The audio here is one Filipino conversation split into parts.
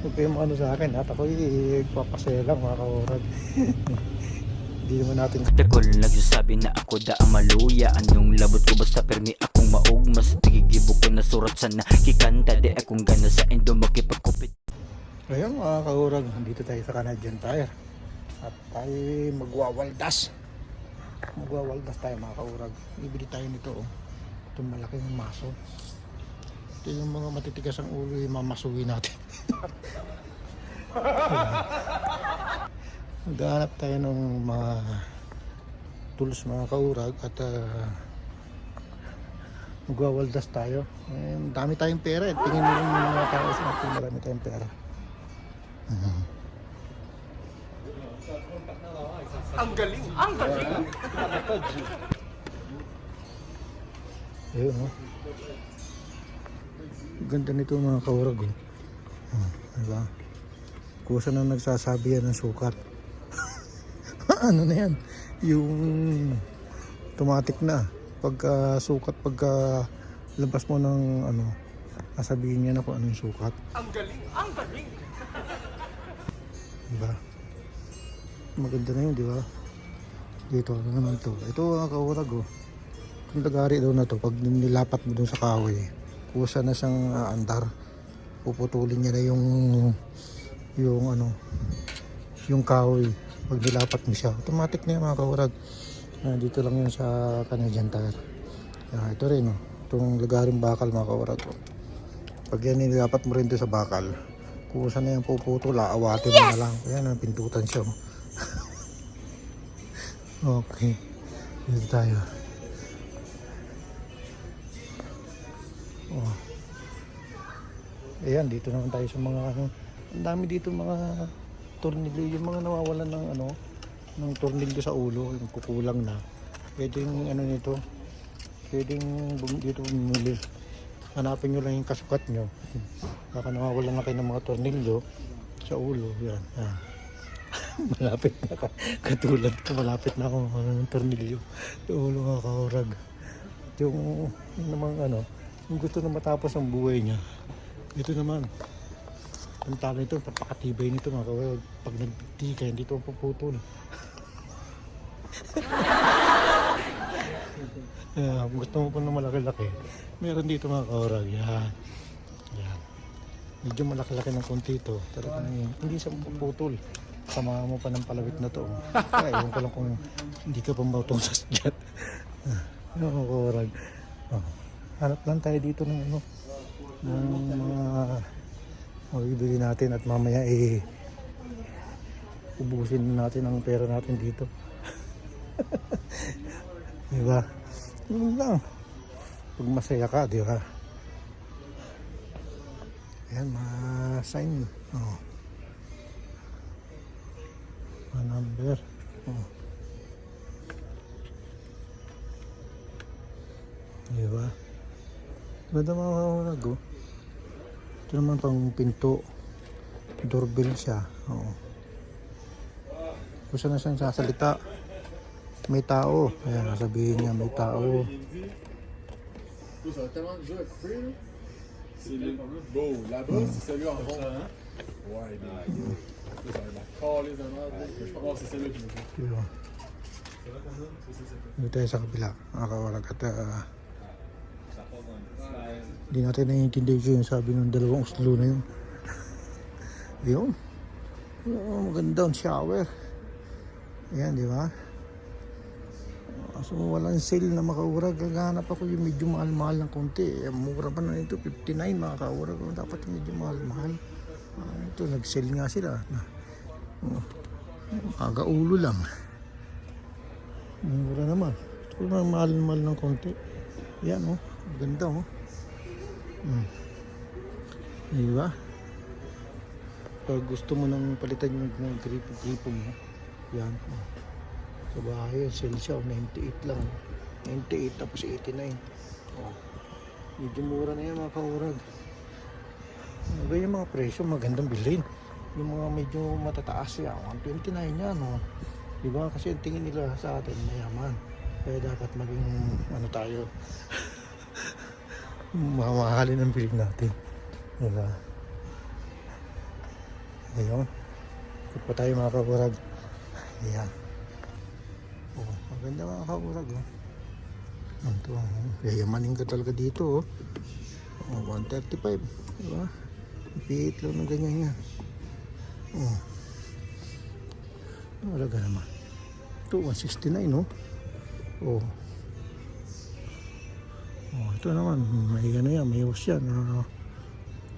Huwag kayong ano sa akin at ako'y papasaya lang mga kaurag. Hindi naman natin Dakol nagsasabi na ako da ang maluya Anong labot ko basta permi akong maog Mas nagigibo ko na surat sa nakikanta Di akong gana sa endo makipagkupit Ngayon mga kaurag, dito tayo sa Canadian Tire. At tayo magwawaldas. Magwawaldas tayo mga kaurag. Bibili tayo nito oh. Itong malaking maso. Ito yung mga matitigas ang ulo yung mamasuwi natin. Maghanap tayo ng mga tools mga kaurag at ah, magwawaldas tayo. Eh, dami tayong pera eh. Tingin mo yung mga tao sa natin marami tayong pera. Ayun, oh. Ganda nito mga kaurag, oh. Oh, diba? Kusa na nagsasabi yan ng sukat. ano na yan? Yung automatic na. Pagka sukat, pagka labas mo ng ano, sasabihin niya na kung ano yung sukat. Ang galing! Ang galing! Diba? Maganda na yun, di ba? Dito, ano naman to? Ito ang kaurag, oh. Yung lagari daw na to, pag nilapat mo dun sa kahoy, kusa na siyang aandar. Puputulin niya na yung yung ano, yung kahoy. Pag nilapat mo siya, automatic na yung mga kaurag. Ah, dito lang yun sa Canadian Tire. Ah, ito rin, oh. Itong lagaring bakal mga kaurag. Oh. Pag yan nilapat mo rin doon sa bakal, kusa na yung puputol, aawatin mo na lang. Ayan, ang pintutan siya. oh. okay. Dito tayo. Ayan, dito naman tayo sa mga ano. Ang dami dito mga tornilyo, yung mga nawawalan ng ano, ng tornilyo sa ulo, yung kukulang na. Pwedeng ano nito, pwedeng bum- dito bumili. Hanapin nyo lang yung kasukat nyo. Baka nawawalan na kayo ng mga tornilyo sa ulo. Yan, yan. malapit na ka. Katulad ko, malapit na ako ano, ng tornilyo. Sa ulo nga kaurag. Yung, yung namang ano, yung gusto na matapos ang buhay niya. Ito naman. Ang talo nito, napakatibay nito mga kawal. Pag nagtika, hindi ito puputol. kung gusto mo pa ng malaki-laki, meron dito mga kaurag. Yan. Yan. Medyo malaki-laki ng konti ito. Talagang hindi siya puputol. Sama mo pa ng palawit na to. Kaya ewan ko lang kung hindi ka pa mautosas dyan. Ano mga kaurag. Oh. Hanap lang tayo dito ng ano ng mga mabibili natin at mamaya eh ubusin natin ang pera natin dito. di ba? Yun lang. Pag masaya ka, di ba? Ayan, ma-sign. Oh. Ma-number. Oh. Di ba? Ganda mga kaurag oh. Ito naman pang pinto. Doorbell siya. Oo. Gusto na siyang sasalita. May tao. Ayan, sabihin niya may tao. C'est le beau. Là-bas, c'est celui en. Ouais, mais. Ça va la merde, là. Je pense que c'est celle-là qui me fait. Tayo sa kabila. Mga kaurag. At ah, hindi natin naiintindihan yung sabi ng dalawang uslo na yun. yun. Oh, maganda ang shower. Ayan, di ba? So, walang sale na makaurag. Naghanap ako yung medyo mahal-mahal ng konti. Eh, mura pa na ito, 59 mga kaurag. Dapat medyo mahal-mahal. Ah, ito, nag-sale nga sila. Oh, aga ulo lang. Mura naman. Ito na mahal-mahal ng konti. Yan, oh. Ganda, oh. Mm. Diba? Pag gusto mo nang palitan yung ng gripo-gripo mo, yan. Oh. Sa bahay, sale siya, oh, 98 lang. 98 tapos 89. Oh. Medyo mura na yan mga kaurag. Ano yung mga presyo, magandang bilhin. Yung mga medyo matataas yan, 129 yan. Oh. Diba? Kasi ang tingin nila sa atin, mayaman. Kaya dapat maging ano tayo. Mamahalin ang bilhin natin. Diba? Ayun. Ikot pa tayo mga kaburag. Ayan. Oh, maganda mga kaburag. Oh. Ano to? oh. Yayamanin ka talaga dito. Oh. Oh, 135. Diba? Piit lang ng ganyan yan. Oh. Talaga naman. Ito, 169, no? Oh. Oh, ito naman, may ano yan, may hose yan. ah,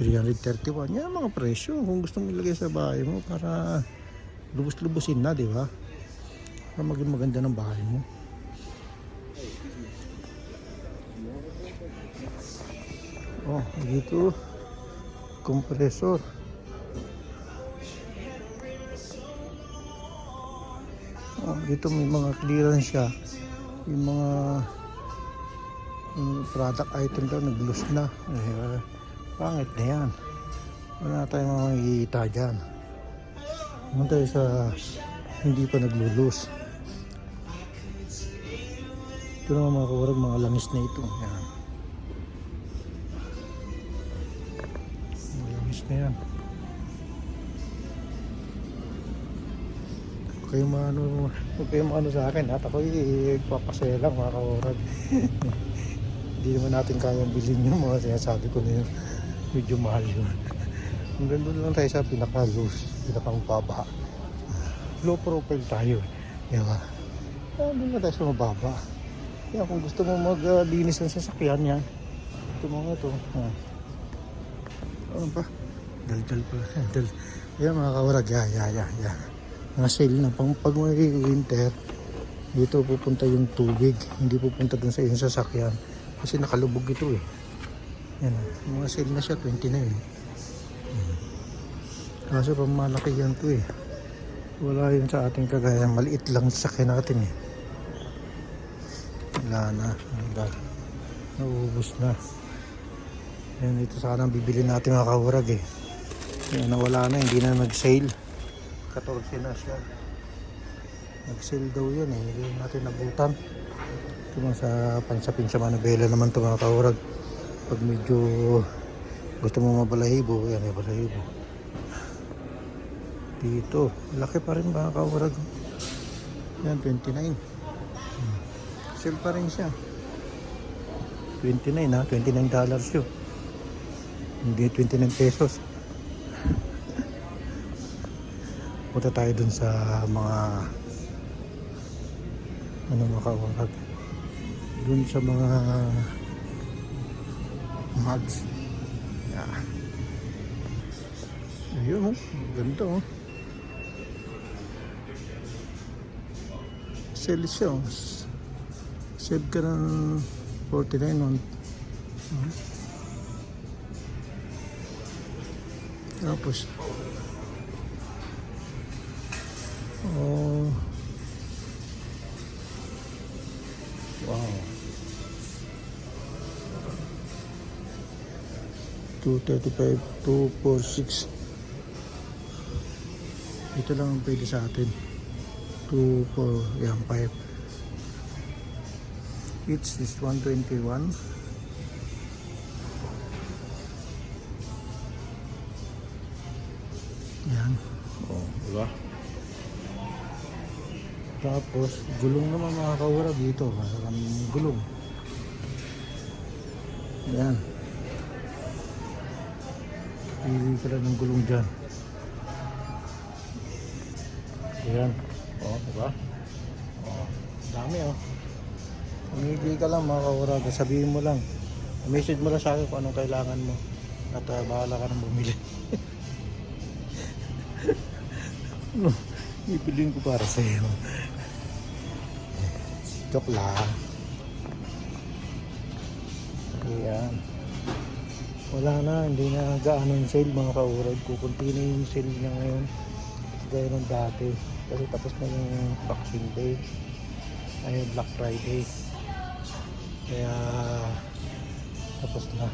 331. Yan mga presyo. Kung gusto mo ilagay sa bahay mo para lubos-lubusin na, di ba? Para maging maganda ng bahay mo. Oh, dito kompresor. Oh, dito may mga clearance siya. Yung mga yung product item daw nag-loose na. Eh, pangit na yan. Wala tayong makikita dyan. Naman tayo sa hindi pa naglulus. Ito naman mga kawarag, mga langis na ito. Yan. Mga langis na yan. Kayong maano, huwag kayong maano sa akin at ako'y papasaya lang mga kawarag. Hindi naman natin kayang bilhin yung mga sinasabi ko na yun. Medyo mahal yun. Hanggang doon lang tayo sa pinaka-loose, pinaka-mababa. Low profile tayo. Yan ba? Ah, doon na tayo sa mababa. Yan, kung gusto mo maglinis ng sasakyan yan, ito mga ito. Ah. Ano pa? Dal-dal pa. Dal. Yan mga kawarag. Ya, ya, ya, ya. Mga sale na pang pag winter, dito pupunta yung tubig. Hindi pupunta dun sa iyong sasakyan. Kasi nakalubog ito eh. Yan. Mga sale na siya, 29 eh. Hmm. Kaso pang malaki yan to eh. Wala yun sa ating kagaya. Maliit lang sa sakyan natin eh. Wala na. Wala. Nauubos na. Yan ito sana bibili natin mga kaurag eh. Yan nawala na. Hindi na nag-sale. 14 na siya. Nag-sale daw yan eh. Hindi natin nabutan. Ito mga sa pansapin sa Manabela naman ito mga kaurag. Pag medyo gusto mo mabalahibo, yan may balahibo. Dito, laki pa rin mga kaurag. Yan, 29. Hmm. Sale pa rin siya. 29 ha, 29 dollars yun. Hindi 29 pesos. Punta tayo dun sa mga ano mga kaurag. Dun sa mga mugs. Yeah. Ayun oh, ganda oh. Sale. Save ka ng 49 on. Tapos Oh. 235, 246. Ito lang ang pwede sa atin. 2, 4, yan, 5. Each is 121. Yan. Oh, diba? Tapos, gulong naman mga kawara dito. Masarang gulong. Yan. Pili lang ng gulong dyan. Yan. Oh, diba? Oh, dami oh. Pumili ka lang mga kawara. Sabihin mo lang. Message mo lang sa akin kung anong kailangan mo. At uh, bahala ka nang bumili. ano? Ipiling ko para sa iyo. Joke lang. Ayan. Wala na, hindi na gaano yung sale mga kaurad. Kukunti na yung sale niya ngayon. Gaya ng dati. Kasi tapos na yung Boxing Day. Ay, Black Friday. Kaya tapos na.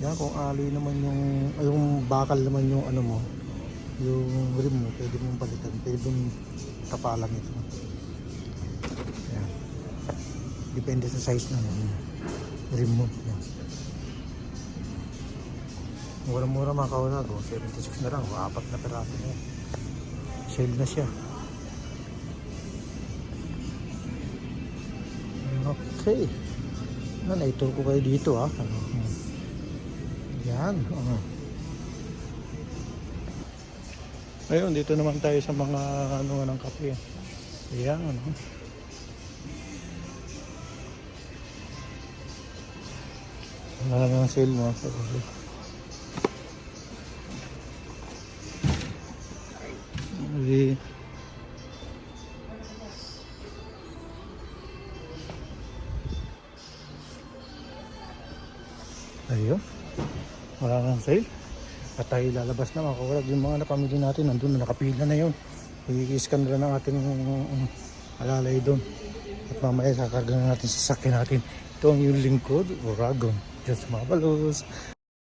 Yan, kung ali naman yung, yung bakal naman yung ano mo, yung rim mo, pwede mong palitan, pwede mong kapalan ito. Depende sa size na mo. remote niya. Mura-mura mga kawalag. Oh. 76 na lang. Apat na peraso na yan. Sale na siya. Okay. Ano, naitour ko kayo dito ah. Ano, hmm. Yan. ano. Ayun, dito naman tayo sa mga ano ng kape. Yan, ano. Wala nang sale mo. Okay. Ayun. Wala nang sale. At tayo lalabas na mga. Yung mga napamili natin, nandun na nakapila na yun. I-scan na ng ating um, alalay doon. At mamaya sakarga na natin sa sakyan natin. Ito ang yung lingkod, Oragon. Just é marvelous.